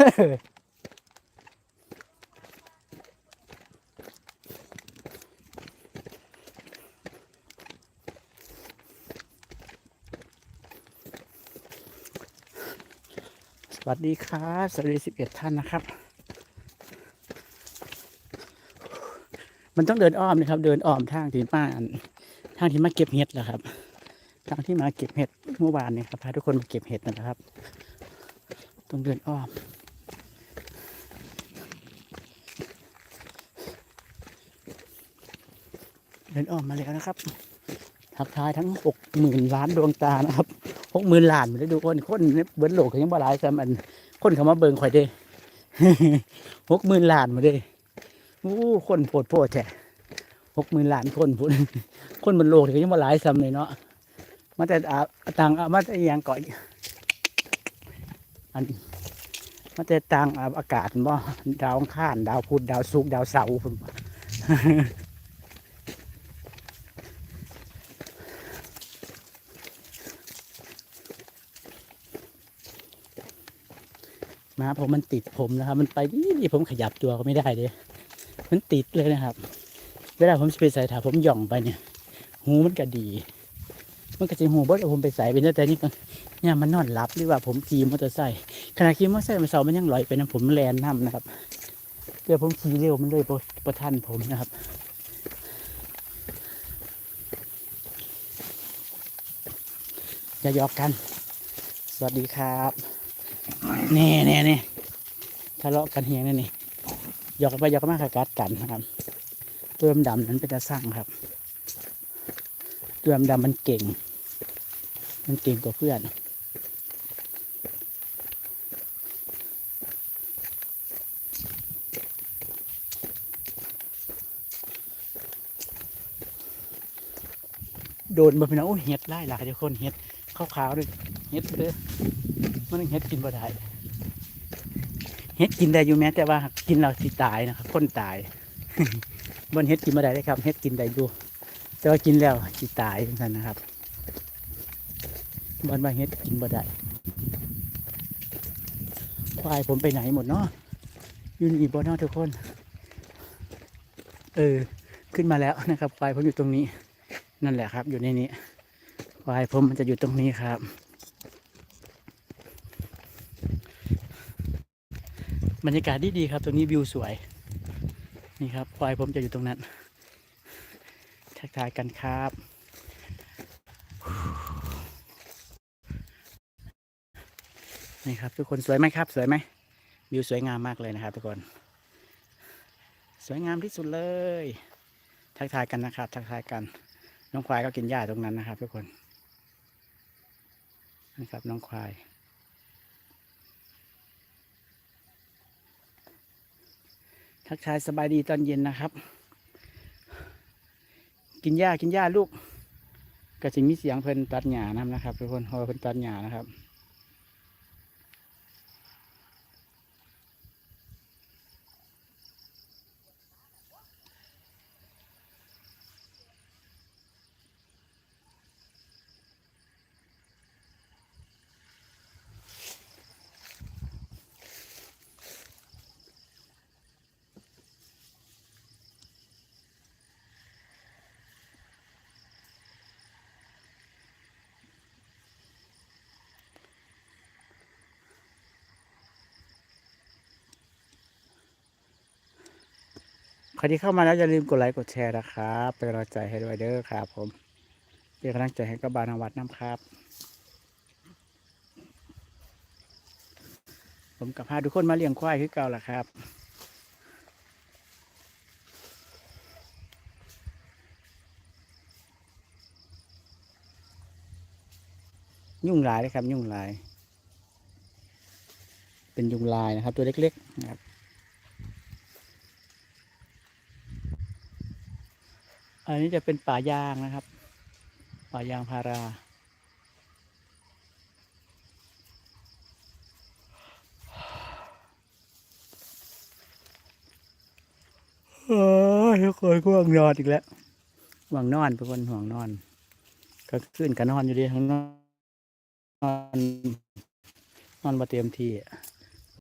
สวัสดีครับ สวัสดีสิบเอ็ดท่านนะครับ มันต้องเดินอ้อมนะครับ เดินอ้อมทางที่มานทางที่มาเก็บเห็ดแหละครับทางที่มาเก็บเห็ดเมื่อวานเนี่ยครับพาทุกคนมาเก็บเห็ดนะครับ ต้องเดินอ้อม เดินอ้อมมาแล้วนะครับ ทักทายทั้งหกหมื่นล้านดวงตานะครับหกหมื่นล้านมาดูคนคนเบิ้ลโลกยังบ่หลายซ้ำอันคนเขามาเบิ่งข่อยเด้หกหมื่นล้านมาเด้อู้คนโพดโพดแท้หกหมื่นล้านคนพูดคนบนโลกนี่ก็ยังบ่หลายซ้ำเลยเนาะมาแต่อาต่างมาแต่ย่างก่อนอันมาแต่ต่างอะอากาศบ่ดาวอังคารดาวพุธดาวศุกร์ดาวเสาร์ มาผมมันติดผมนะครับ มันไปนี่ผมขยับตัวก็ไม่ได้เลยมันติดเลยนะครับ เวลาผมไปใส่ถาผมหย่องไปเนี่ย หูมันก็ดี มันก็จะหูบดผมไปใส่เป็นแต่นี่ก็เนี่ยมันนอนหลับหรือว่าผมขี่มอเตอร์ไซค์ขณะขี่มอเตอร์ไซค์มันเสามันยังลอยไปนะผมแลนน้ำนะครับเดี๋ยวผมขี่เร็วมันเลยประประทันผมนะครับอย่าหยอกกัน สวัสดีครับ แน่แน่แน่ทะเลาะกันเฮียงนั่นนี่หยอกไปหยอกกันมากัดกันนะครับตัวดำๆนั้นเป็นตาสร้างครับตัวดำๆมันเก่ง มันเก่งกว่าเพื่อนโดนมาเป็นเอาโอ้เห็ดไล่หลายทุกคนเห็ดขาวๆด้วย เห็ดเด้อมันเห็ดกินบ่ได้เห็ดกินได้อยู่แม้แต่ว่ากินเราสิตายนะครับคนตายบนเห็ดกินบ่ได้เลยครับเห็ดกินได้อยู่แต่ว่ากินแล้วสิตายเหมือนกันนะครับบนว่าเห็ดกินบ่ได้ควายผมไปไหนหมดเนาะอยู่นี่บ่เนาะทุกคน เออ ขึ้นมาแล้วนะครับควายผมอยู่ตรงนี้ นั่นแหละครับ อยู่ในนี้ควายผมมันจะอยู่ตรงนี้ครับ บรรยากาศดีดีๆครับ ตรงนี้วิวสวย นี่ครับควายผมจะอยู่ตรงนั้น ทักทายกันครับ นี่ครับทุกคนสวยไหมครับ สวยไหมวิวสวยงามมากเลยนะครับ ทุกคน สวยงามที่สุดเลย ทักทายกันนะครับ ทักทายกัน น้องควายก็กินหญ้าตรงนั้นนะครับ ทุกคนนะครับน้องควาย ทักทายสบายดีตอนเย็นนะครับ กินหญ้ากินหญ้าลูกกระสิงมีเสียงเพิ่นตัดหญ้านํนะครับทุกคนพอเพิ่นตัดหญ้านะครับ ใครที่เข้ามาแล้วอย่าลืมกดไลค์กดแชร์นะครับเป็นกำลังใจให้ด้วยเด้อครับ ผมเป็นกำลังใจให้กับบานวัดน้ำครับ ผมกับพาทุกคนมาเลี้ยงควายคือเก่าแหละครับยุ่งลายเลยครับ ยุ่งลาย เป็นยุงลายนะครับ ตัวเล็กๆนะครับ อันนี้จะเป็นป่ายางนะครับ ป่ายางพาราโอ้ยทุกคนง่วงนอนอีกแล้วห่วงนอนทุกคนห่วงนอน ก็ขึ้นกันนอนอยู่ดีทั้งนอนนอนมาเตรียมที่อะ